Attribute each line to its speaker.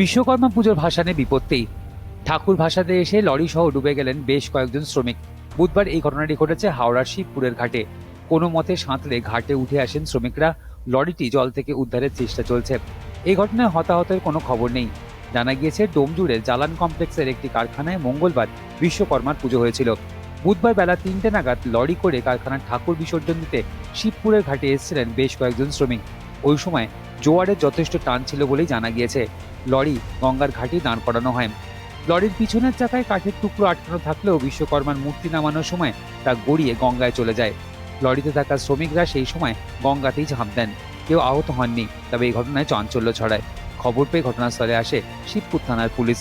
Speaker 1: বিশ্বকর্মা পুজোর ভাসানে বিপত্তি। ঠাকুর ভাসাতে এসে লরি সহ ডুবে গেলেন বেশ কয়েকজন শ্রমিক। বুধবার এই ঘটনাটি ঘটেছে হাওড়ার শিবপুরের ঘাটে। কোনো মতে সাঁতরে ঘাটে উঠে আসেন শ্রমিকরা। লরিটি জল থেকে উদ্ধারের চেষ্টা চলছে। এই ঘটনায় হতাহতের কোনো খবর নেই। জানা গিয়েছে ডোমজুড়ের জালান কমপ্লেক্সের একটি কারখানায় মঙ্গলবার বিশ্বকর্মার পুজো হয়েছিল। বুধবার বেলা তিনটে নাগাদ লরি করে কারখানার ঠাকুর বিসর্জন দিতে শিবপুরের ঘাটে এসেছিলেন বেশ কয়েকজন শ্রমিক। ওই সময় জোয়ারের যথেষ্ট টান ছিল বলেই জানা গিয়েছে। লরি গঙ্গার ঘাটে দাঁড় করানো হয়। লরির পিছনের চাকায় কাঠের টুকরো আটকানো থাকলেও বিশ্বকর্মার মূর্তি নামানোর সময় তা গড়িয়ে গঙ্গায় চলে যায়। লরিতে থাকা শ্রমিকরা সেই সময় গঙ্গাতেই ঝাঁপ দেন। কেউ আহত হননি, তবে এই ঘটনায় চাঞ্চল্য ছড়ায়। খবর পেয়ে ঘটনাস্থলে আসে শিবপুর থানার পুলিশ।